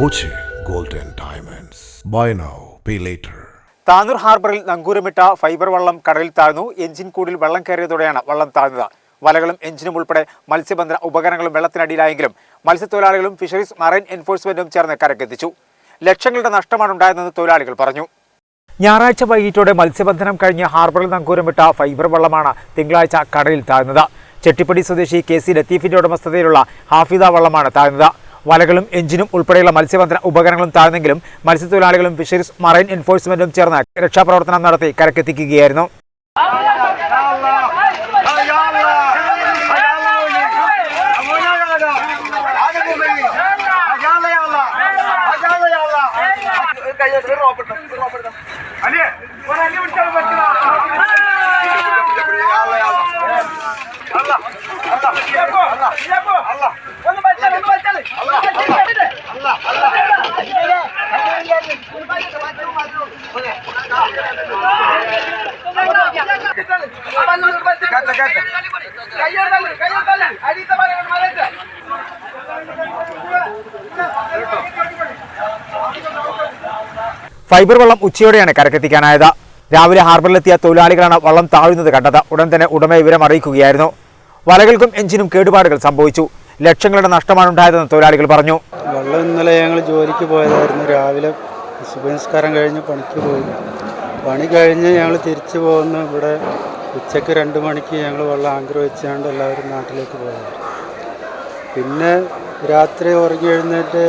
Boche golden diamonds buy now pay later Tanur ഹാർബറിൽ നങ്കൂരമിട്ട fibre വള്ളം കടലിൽ താഴ്ന്നു. എഞ്ചിൻ കൂടിൽ വെള്ളം കയറിയതോടെയാണ് വള്ളം താഴ്ന്നത്. വലകളും എഞ്ചിനും ഉൾപ്പെടെ മത്സ്യബന്ധന ഉപകരണങ്ങളും വെള്ളത്തിനടിയിലായെങ്കിലും മത്സ്യത്തൊഴിലാളികളും ഫിഷറീസ് മറൈൻ എൻഫോഴ്സ്മെന്റും ചേർന്ന് കരക്കെത്തിച്ചു. ലക്ഷങ്ങളുടെ നഷ്ടമാണ് ഉണ്ടായതെന്ന് തൊഴിലാളികൾ പറഞ്ഞു. ഞായറാഴ്ച വൈകിട്ടോടെ മത്സ്യബന്ധനം കഴിഞ്ഞ് ഹാർബറിൽ നങ്കൂരമിട്ട ഫൈബർ വള്ളമാണ് തിങ്കളാഴ്ച കടലിൽ താഴ്ന്നത്. ചെട്ടിപ്പടി സ്വദേശി കെ സി ലത്തീഫിന്റെ ഉടമസ്ഥതയിലുള്ള ഹാഫിദ വള്ളമാണ് താഴ്ന്നത്. വലകളും എഞ്ചിനും ഉൾപ്പെടെയുള്ള മത്സ്യബന്ധന ഉപകരണങ്ങളും താഴ്ന്നെങ്കിലും മത്സ്യത്തൊഴിലാളികളും ഫിഷറീസ് മറൈൻ എൻഫോഴ്സ്മെന്റും ചേർന്ന് രക്ഷാപ്രവർത്തനം നടത്തി കരക്കെത്തിക്കുകയായിരുന്നു ഫൈബർ വള്ളം ഉച്ചയോടെയാണ് കരക്കെത്തിക്കാനായത്. രാവിലെ ഹാർബറിലെത്തിയ തൊഴിലാളികളാണ് വള്ളം താഴുന്നത് കണ്ടത്. ഉടൻ തന്നെ ഉടമയെ വിവരം അറിയിക്കുകയായിരുന്നു. വലകൾക്കും എഞ്ചിനും കേടുപാടുകൾ സംഭവിച്ചു. ലക്ഷങ്ങളുടെ നഷ്ടമാണ് ഉണ്ടായതെന്ന് തൊഴിലാളികൾ പറഞ്ഞു. വള്ളം ഇന്നലെ ഞങ്ങൾ ജോലിക്ക് പോയതായിരുന്നു. രാവിലെ ശുഭനസ്കാരം കഴിഞ്ഞ് പണിക്ക് പോയി. പണി കഴിഞ്ഞ് ഞങ്ങൾ തിരിച്ചു പോകുന്ന. ഇവിടെ ഉച്ചയ്ക്ക് രണ്ട് മണിക്ക് ഞങ്ങൾ വെള്ളം ആങ്കർ എല്ലാവരും നാട്ടിലേക്ക് പോയത് പിന്നെ രാത്രി ഉറങ്ങി എഴുന്നേറ്റ്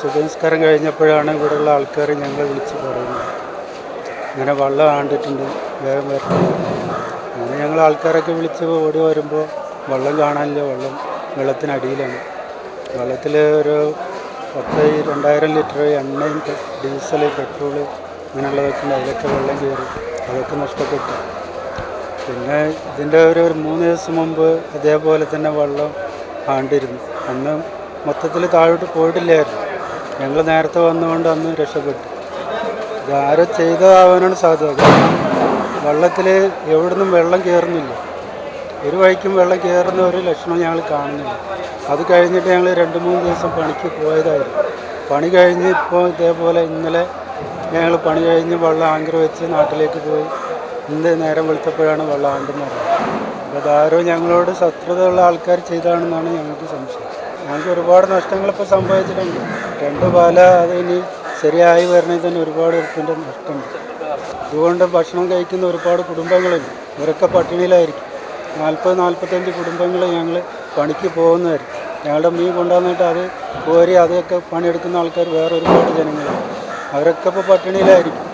സുബനസ്കാരം കഴിഞ്ഞപ്പോഴാണ് ഇവിടെയുള്ള ആൾക്കാർ ഞങ്ങളെ വിളിച്ച് പറയുന്നത്. ഇങ്ങനെ വെള്ളം ആണ്ടിട്ടുണ്ട് വേഗം വരണം അങ്ങനെ ഞങ്ങൾ ആൾക്കാരൊക്കെ വിളിച്ച് ഓടി വരുമ്പോൾ വെള്ളം കാണാനില്ല വെള്ളം വെള്ളത്തിനടിയിലാണ് വെള്ളത്തിൽ ഒരു പത്ത് രണ്ടായിരം ലിറ്റർ എണ്ണയും ഡീസൽ ഡീസൽ പെട്രോൾ ഇങ്ങനെയുള്ളതൊക്കെ ഉണ്ട്. അതിലൊക്കെ വെള്ളം കയറി അതൊക്കെ നഷ്ടപ്പെട്ടു. പിന്നെ ഇതിന്റെ ഒരു ഒരു മൂന്ന് ദിവസം മുമ്പ് അതേപോലെ തന്നെ വെള്ളം ആണ്ടിരുന്നു. അന്ന് മൊത്തത്തിൽ താഴോട്ട് പോയിട്ടില്ലായിരുന്നു. ഞങ്ങൾ നേരത്തെ വന്നുകൊണ്ട് അന്ന് രക്ഷപ്പെട്ടു. ഇതാരോ ചെയ്തതാവാനാണ് സാധ്യത. കാരണം വെള്ളത്തിൽ എവിടുന്നും വെള്ളം കയറുന്നില്ല. ഒരു വഴിക്കും വെള്ളം കയറുന്ന ഒരു ലക്ഷണം ഞങ്ങൾ കാണുന്നില്ല. അത് കഴിഞ്ഞിട്ട് ഞങ്ങൾ രണ്ട് മൂന്ന് ദിവസം പണിക്ക് പോയതായിരുന്നു. പണി കഴിഞ്ഞ് ഇപ്പോൾ ഇതേപോലെ ഇന്നലെ ഞങ്ങൾ പണി കഴിഞ്ഞ് വെള്ളം ആങ്കർ വെച്ച് നാട്ടിലേക്ക് പോയി. ഇന്ന് നേരം വെളുത്തപ്പോഴാണ് വെള്ളം ആണ്ടെന്ന് പറയുന്നത്. അപ്പോൾ അതാരോ ഞങ്ങളോട് ശത്രുതയുള്ള ആൾക്കാർ ചെയ്താണെന്നാണ് ഞങ്ങൾക്ക് സംശയം. ഞങ്ങൾക്ക് ഒരുപാട് നഷ്ടങ്ങളിപ്പോൾ സംഭവിച്ചിട്ടുണ്ട്. രണ്ട് പാല അത് ഇനി ശരിയായി വരണമെങ്കിൽ തന്നെ ഒരുപാട് ഉറുപ്പിന്റെ നഷ്ടമുണ്ട്. അതുകൊണ്ട് ഭക്ഷണം കഴിക്കുന്ന ഒരുപാട് കുടുംബങ്ങളുണ്ട്. ഇവരൊക്കെ പട്ടിണിയിലായിരിക്കും. നാൽപ്പത് നാൽപ്പത്തഞ്ച് കുടുംബങ്ങൾ ഞങ്ങൾ പണിക്ക് പോകുന്നവരും ഞങ്ങളുടെ മീൻ കൊണ്ടുവന്നിട്ട് അത് കോരി അതൊക്കെ പണിയെടുക്കുന്ന ആൾക്കാർ വേറെ ഒരുപാട് ജനങ്ങളുണ്ട്. അവരൊക്കെ ഇപ്പോൾ പട്ടിണിയിലായിരിക്കും.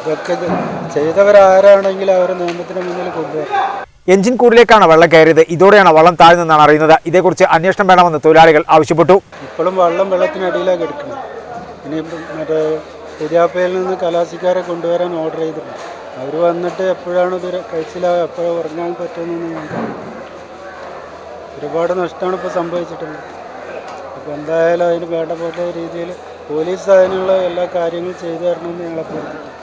ഇതൊക്കെ ഇത് ചെയ്തവരാരാണെങ്കിലും അവരെ നിയമത്തിന് മുന്നിൽ കൊണ്ടുവരും. എഞ്ചിൻ കൂടിലേക്കാണ് വെള്ളം കയറിയത്. ഇതോടെയാണ് വള്ളം താഴ്ന്നതെന്നാണ് അറിയുന്നത്. ഇതേക്കുറിച്ച് അന്വേഷണം വേണമെന്ന് തൊഴിലാളികൾ ആവശ്യപ്പെട്ടു. ഇപ്പോഴും വെള്ളം വെള്ളത്തിനടിയിലാണ് കിടക്കുന്നത്. ഇനി മറ്റേ പുതിയാപ്പയിൽ നിന്ന് കലാശിക്കാരെ കൊണ്ടുവരാൻ ഓർഡർ ചെയ്തിട്ടുണ്ട്. അവർ വന്നിട്ട് എപ്പോഴാണ് ഇത് കഴിച്ചിലാവുക എപ്പോഴും ഉറങ്ങാൻ പറ്റുമെന്ന് ഞങ്ങൾക്ക്. ഒരുപാട് നഷ്ടമാണ് ഇപ്പോൾ സംഭവിച്ചിട്ടുള്ളത്. അപ്പോൾ എന്തായാലും അതിന് വേണ്ട പോലെ രീതിയിൽ പോലീസ് അതിനുള്ള എല്ലാ കാര്യങ്ങളും ചെയ്തു തരണമെന്ന് ഞങ്ങളെ